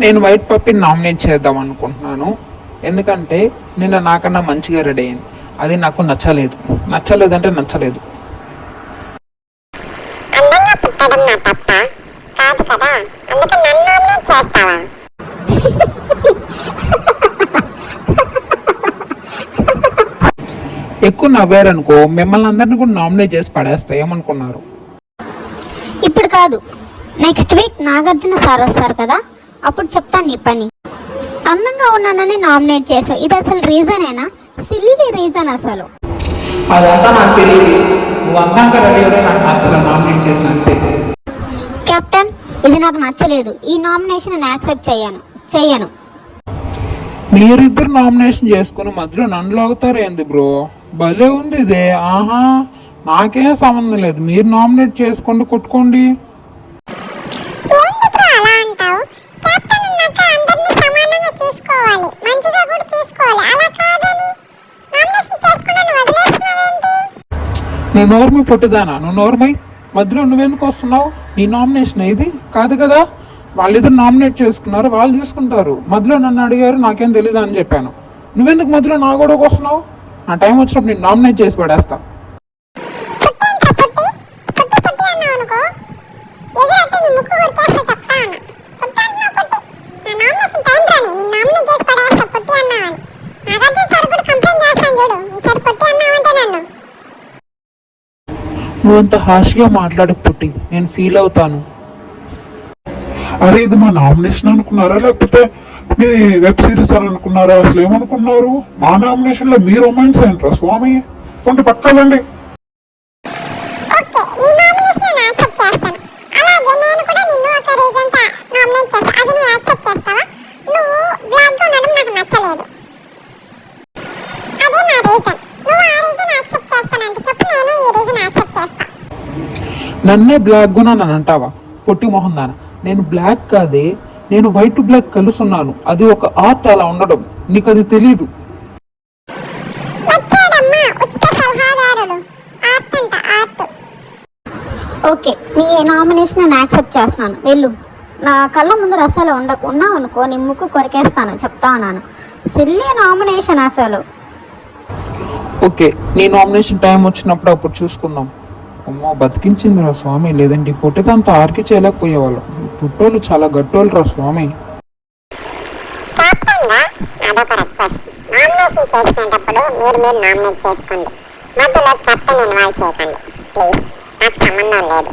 నేను white పప్పిని nominate చేద్దాం అనుకుంటున్నాను. ఎందుకంటే నిన్న నాకన్నా మంచిగా రెడీ అయింది. అది నాకు నచ్చలేదు. నచ్చలేదంటే నచ్చలేదు. ఎక్కువ నవ్వారనుకో మిమ్మల్ని అందరిని కూడా నామినేట్ చేసి పడేస్తా. ఏమనుకున్నారు? ఇప్పుడు కాదు. నెక్స్ట్ వీక్ నాగార్జున సార్ వస్తారు కదా? అప్పుడు చెప్తాను నీ పని. అందంగా ఉన్నానని నామినేట్ చేశావు ఇది అసలు రీజనేనా? సిల్లీ రీజన్ అసలు. అదంతా నాకు తెలియదు. నువ్వు రెడీ నాకు నచ్చలే నామినేట్ చేసిన అంతే. కెప్టెన్ ఇది నాకు నచ్చలేదు. ఈ నామినేషన్ నేను యాక్సెప్ట్ చేయను. చెయ్యను మీరిద్దరు నామినేషన్ చేసుకుని మధ్యలో నన్ను లాగుతారు ఏంది బ్రో? భలే ఉంది ఇదే. ఆహా నాకేం సంబంధం లేదు. మీరు నామినేట్ చేసుకోండి కొట్టుకోండి ఏంటి బ్రో అలా అంటావు కెప్టెన్ అన్నాక అందరినీ సమానంగా చూసుకోవాలి మంచిగా కూడా చూసుకోవాలి అలా కాదని నామినేషన్ చేసుకున్నా వదిలేస్తున్నావేంటి నువ్వు నోర్మి పుట్టుదానా? నువ్వు నోర్మై? మధ్యలో నువ్వెందుకు వస్తున్నావు? నీ నామినేషన్ ఇది కాదు కదా? వాళ్ళిద్దరు నామినేట్ చేసుకున్నారు వాళ్ళు చూసుకుంటారు మధ్యలో నన్ను అడిగారు నాకేం తెలియదు అని చెప్పాను. నువ్వెందుకు మధ్యలో నా కూడా వస్తున్నావు? నా టైం వచ్చినప్పుడు నేను నామినేట్ చేసి పడేస్తాను పుట్టేంట్రా పుట్టి పుట్టి పుట్టి అన్నావు అనుకో ఎదురట్టి నీ ముక్కు కొరికేస్తా చెప్తా అన్న పుట్టి అన్నావు పుట్టి నా నామినేషన్ టైం రాని నేను నామినేట్ చేసి పడేస్తా పుట్టి అన్నావని నాగార్జున సార్ కూడా కంప్లైంట్ చేస్తాను చూడు ఈసారి పుట్టి అన్నావంటే నన్ను నువ్వు అంత హాష్గా మాట్లాడక పుట్టి నేను ఫీల్ అవుతాను. అరే ఇది మా నామినేషన్ అనుకున్నారా? లేకపోతే మీ వెబ్ సిరీస్ అని అనుకున్నారా? అసలు ఏమనుకున్నారు మా నామినేషన్లో మీ రొమాన్స్ ఏంట్రా స్వామి? కొంత పక్కలండి ఓకే నీ నామినేషన్ నేను యాక్సెప్ట్ చేస్తాను అలాగే నేను కూడా నిన్ను ఒక రీజన్తో నామినేట్ చేస్తాను అది నువ్వు యాక్సెప్ట్ చేస్తావా నువ్వు బ్లాక్గా ఉండడం నాకు నచ్చలేదు అదే నా రీజన్ నువ్వు ఆ రీజన్ యాక్సెప్ట్ చేస్తానంటే చెప్పు నేను ఈ రీజన్ యాక్సెప్ట్ చేస్తా నన్నే బ్లాక్ గునా నన్ను అంటావా? పొట్టి మొహం దాన నేను బ్లాక్ కాదే నేను వైట్ బ్లాక్ కలుసున్నాను. అది ఒక ఆర్ట్ అలా ఉండడం. నీకు అది తెలీదు ఓకే నీ నామినేషన్ నేను యాక్సెప్ట్ చేస్తున్నాను. వెళ్ళు. నా కళ్ళ ముందు అసలు ఉండకు ఉన్నావు అనుకో నీ ముక్కు కొరికేస్తాను. చెప్తా ఉన్నాను. సిల్లీ నామినేషన్ అసలు. ఓకే నీ నామినేషన్ టైం వచ్చినప్పుడు అప్పుడు చూసుకుందాం. అమ్మో బతికించింది రా స్వామి. లేదంటే ఈ పొట్టిదంతా ఆర్కి చేయలేకపోయేవాళ్ళు. పుట్టోళ్ళు చాలా గట్టోళ్ళు రా స్వామి. కెప్టెన్ అదొక రిక్వెస్ట్ నామినేషన్ చేసుకునేటప్పుడు మీరు మీరు నామినేట్ చేసుకోండి. మధ్యలో కెప్టెన్ ఇన్వాల్వ్ చేయకండి. ప్లీజ్ నాకు సంబంధం లేదు.